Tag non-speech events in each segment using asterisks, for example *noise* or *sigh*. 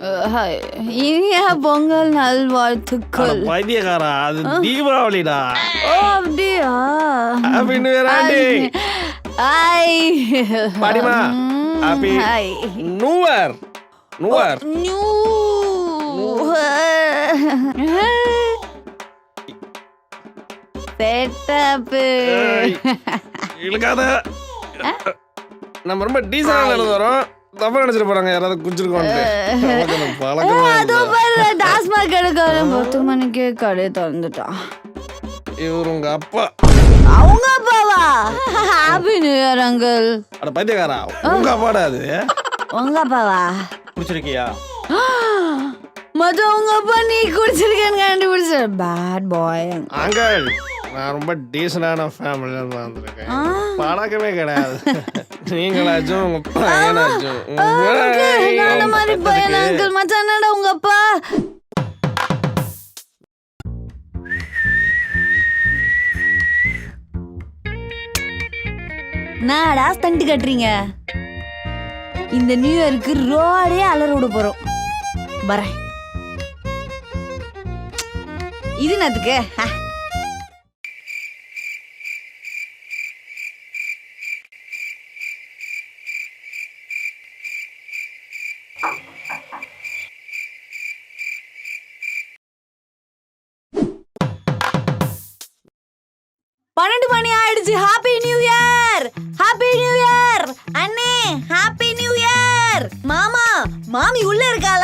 Hi. இனிய பொங்கல் நல்வாழ்த்துக்கள். பைத்தியக்காரா அது தீபாவளிடா. ஓ அப்படியா? Year aunty hi. பாடிமா new year new year new setup. இழுக்காத. நம்ம ரொம்ப நடந்து வரோம் தப்பா நினைச்சிட்டு போறாங்க யாராவது குடிச்சிருக்கோன்ட்டு. *laughs* பழக்கம் அதோ பாரு டாஸ்மாக் எடுக்க பத்து மணிக்கு கடை திறந்துட்டான் இவர் உங்க அப்பா. அவங்க அப்பாவா? ஹாப்பி நியூ இயர் அங்கிள் அட பைத்தியக்காரா உங்க அப்பாடா அது? உங்க அப்பாவா? குடிச்சிருக்கியா? மொத்த உங்க அப்பா நீ குடிச்சிருக்கேன்னு கண்டுபிடிச்ச பேட் பாய் அங்கிள் நான் ரொம்ப டீசெண்டான ஃபேமிலியில இருந்து வந்திருக்கேன் பழக்கமே கிடையாது. *laughs* நீங்களாச்சும் உங்க பையனாச்சும் உங்க மாதிரி பையன் அங்கிள் மச்சான் என்னடா உங்க அப்பா? நாடா ஸ்டண்ட் கட்டுறீங்க? இந்த நியூ இயருக்கு ரோடே அலற விட போறோம். வரேன். இது நதுக்கு பன்னெண்டு மணி ஆயிடுச்சு. Happy new year happy new year அண்ணே ஹாப்பி நியூ இயர் மாமா மாமி உள்ள இருக்கா?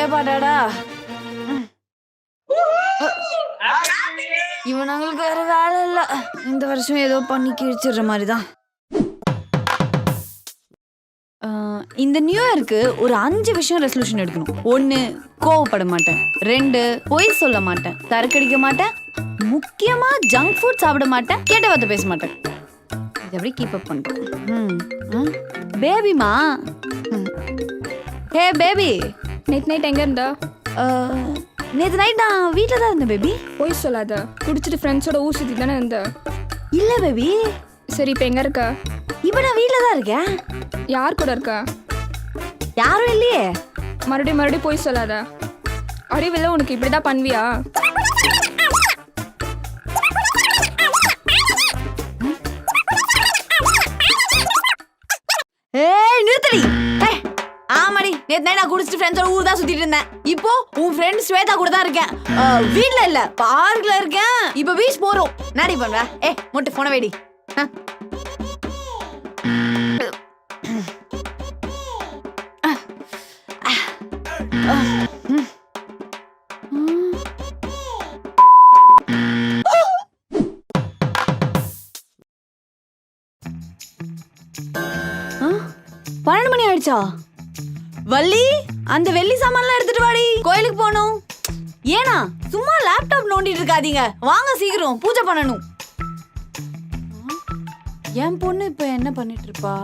இன்னும் பாட்டாடா வேற வேலை இல்ல. இந்த வருஷம் ஏதோ பண்ணி கிழிச்சிடுற மாதிரிதான். இந்த நியூ இயருக்கு ஒரு அஞ்சு விஷயம் ரெசல்யூஷன் எடுக்கணும். ஒன்று கோவப்பட மாட்டேன். ரெண்டு பொய் சொல்ல மாட்டேன். சரக்கடிக்க மாட்டேன். முக்கியமா ஜங்க் ஃபுட் சாப்பிட மாட்டேன். கேட்ட வார்த்தை பேச மாட்டேன். இது எப்படி கீப் அப் பண்ணுறேன் பேபிமா ஹே பேபி நேற்று நைட் எங்கே இருந்தா? நேற்று நைட் நான் வீட்டில் தான் இருந்தேன் பேபி போய் சொல்லாத. குடிச்சிட்டு ஃப்ரெண்ட்ஸோட ஊர் சுற்றி தானே இருந்த இல்லை பேபி சரி இப்போ எங்கே இருக்கா? இப்போ நான் வீட்டில் தான் இருக்கேன். யார் கூட இருக்கா? யாரும் இல்லையே. மறுபடியும் மறுபடியும் போய் சொல்லாத. அறிவில்ல உனக்கு இப்படி தான் பண்ணுவியா? நேத்து நான் குடிச்சிட்டு ஃப்ரெண்ட்ஸோட ஊர் தான் சுத்திட்டு இருந்தேன் இப்போ உன் ஃப்ரெண்ட் ஸ்வேதா கூட தான் இருக்கேன் வீட்ல இல்ல பார்க்ல இருக்கேன் இப்போ பீச் போறோம் நாடி பண்ணுவ ஏ மொட்டை போன வேடி பன்னெண்டு மணி ஆயிடுச்சா வள்ளி அந்த வெள்ளி சாமான்லாம் எடுத்துட்டு வாடி. கோயிலுக்கு போகணும். ஏனா சும்மா லேப்டாப் நோண்டிட்டு இருக்காதீங்க. வாங்க சீக்கிரம் பூஜை பண்ணணும். என் பொண்ணு இப்ப என்ன பண்ணிட்டு இருப்பா?